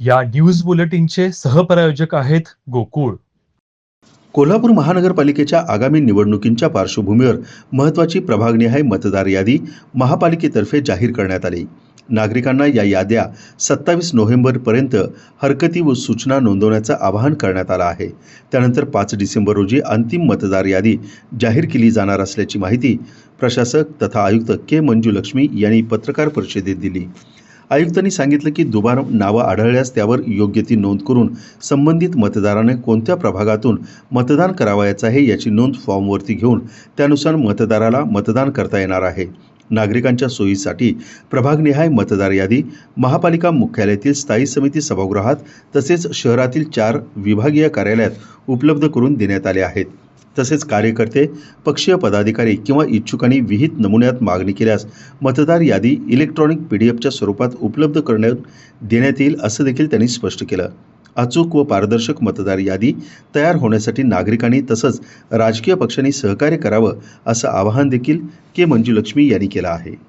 या न्यूज बुलेटिनचे सहप्रायोजक आहेत गोकुळ. कोल्हापूर महानगरपालिकेच्या आगामी निवडणुकींच्या पार्श्वभूमीवर महत्त्वाची प्रभागनिहाय मतदार यादी महापालिकेतर्फे जाहीर करण्यात आली. नागरिकांना या याद्या सत्तावीस नोव्हेंबरपर्यंत हरकती व सूचना नोंदवण्याचं आवाहन करण्यात आलं आहे. त्यानंतर पाच डिसेंबर रोजी अंतिम मतदार यादी जाहीर केली जाणार असल्याची माहिती प्रशासक तथा आयुक्त के मंजू लक्ष्मी यांनी पत्रकार परिषदेत दिली. आयुक्तांनी सांगितलं की दुबार नावं आढळल्यास त्यावर योग्य ती नोंद करून संबंधित मतदाराने कोणत्या प्रभागातून मतदान करावयाचं आहे याची नोंद फॉर्मवरती घेऊन त्यानुसार मतदाराला मतदान करता येणार आहे. नागरिकांच्या सोयीसाठी प्रभागनिहाय मतदार यादी महापालिका मुख्यालयातील स्थायी समिती सभागृहात तसेच शहरातील चार विभागीय कार्यालयात उपलब्ध करून देण्यात आले आहेत. तसेच कार्यकर्ते पक्षीय पदाधिकारी किंवा इच्छुकांनी विहित नमुन्यात मागणी केल्यास मतदार यादी इलेक्ट्रॉनिक पी डी एफच्या स्वरूपात उपलब्ध करण्यात देण्यात येईल असं देखील त्यांनी स्पष्ट केलं. अचूक व पारदर्शक मतदार यादी तयार होण्यासाठी नागरिकांनी तसंच राजकीय पक्षांनी सहकार्य करावं असं आवाहन देखील के मंजुलक्ष्मी यांनी केलं आहे.